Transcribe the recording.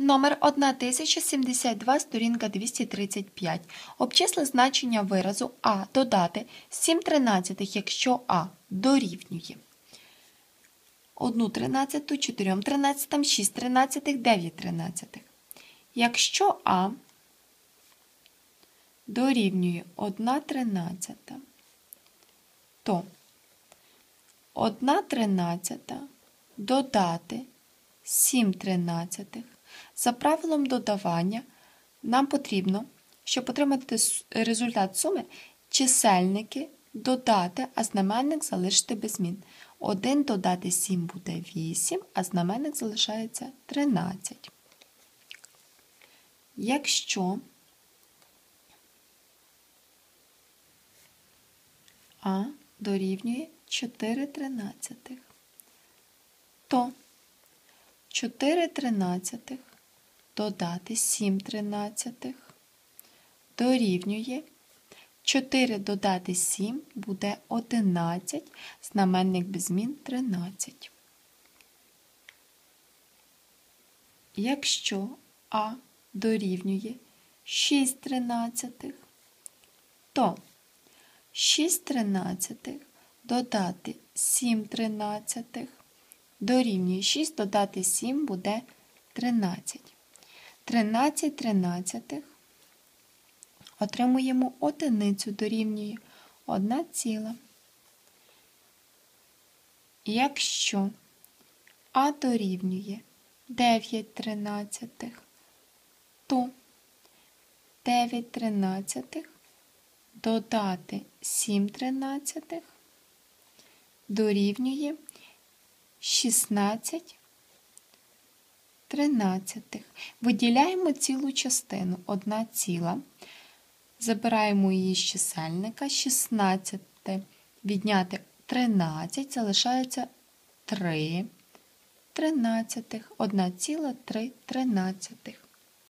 Номер 1072, сторінка 235. Обчисли значення виразу А додати 7 тринадцятих, якщо А дорівнює 1 тринадцяту, 4 тринадцятим, 6 тринадцятих, 9 тринадцятих. Якщо А дорівнює 1 тринадцята, то 1 тринадцята додати 7 тринадцятих. За правилом додавання нам потрібно, щоб отримати результат суми, чисельники додати, а знаменник залишити без змін. 1 додати 7 буде 8, а знаменник залишається 13. Якщо А дорівнює 4 тринадцятих, то 4 тринадцятих додати 7 тринадцятих дорівнює 4 додати 7 буде 11, знаменник без змін 13. Якщо А дорівнює 6 тринадцятих, то 6 тринадцятих додати 7 тринадцятих дорівнює 6 додати 7 буде 13. 13 тринадцятих отримуємо одиницю дорівнює 1 ціла. Якщо А дорівнює 9 тринадцятих, то 9 тринадцятих додати 7 тринадцятих дорівнює 16 тринадцятих. Виділяємо цілу частину, 1 ціла. Забираємо її з чисельника. 16 відняти 13, залишається 3 тринадцятих. 1 ціла 3 тринадцятих.